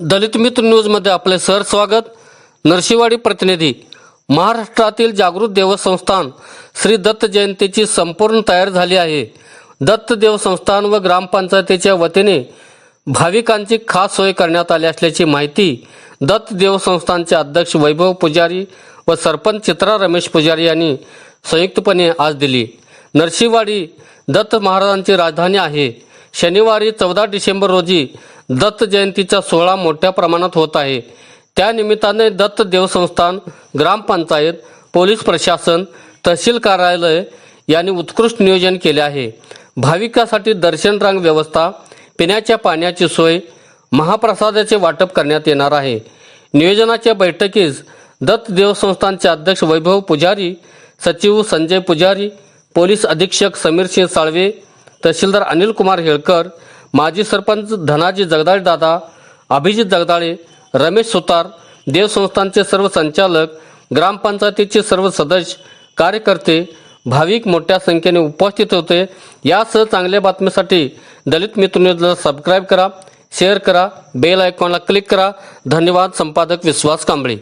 दलित मित्र न्यूजमध्ये आपले सर स्वागत. नरशिवाडी प्रतिनिधी महाराष्ट्रातील जागृत देवसंस्थान श्री दत्त जयंतीची संपूर्ण तयार झाली आहे. दत्त देवस्थान व ग्रामपंचायतीच्या वतीने भाविकांची खास सोय करण्यात आली असल्याची माहिती दत्त देवस्थानचे अध्यक्ष वैभव पुजारी व सरपंच चित्रा रमेश पुजारी यांनी संयुक्तपणे आज दिली. नरशिवाडी दत्त महाराजांची राजधानी आहे. शनिवारी चौदा डिसेंबर रोजी दत्त जयंतीचा सोहळा मोठ्या प्रमाणात होत आहे. त्यानिमित्ताने दत्त देवसंस्थान ग्रामपंचायत पोलीस प्रशासन तहसील कार्यालय यांनी उत्कृष्ट नियोजन केले आहे. भाविकासाठी दर्शन रांग व्यवस्था पिण्याच्या पाण्याची सोय महाप्रसादाचे वाटप करण्यात येणार आहे. नियोजनाच्या बैठकीस दत्त देवसंस्थानचे अध्यक्ष वैभव पुजारी सचिव संजय पुजारी पोलीस अधीक्षक समीर सिंह साळवे तहसीलदार अनिल कुमार हेळकर माजी सरपंच धनाजी जगदाळे दादा अभिजित जगदाळे रमेश सुतार देवसंस्थानचे सर्व संचालक ग्रामपंचायतीचे सर्व सदस्य कार्यकर्ते भाविक मोठ्या संख्येने उपस्थित होते. यासह चांगल्या बातमीसाठी दलित मित्र न्यूजला सबस्क्राईब करा शेअर करा बेल आयकॉनला क्लिक करा. धन्यवाद संपादक विश्वास कांबळे.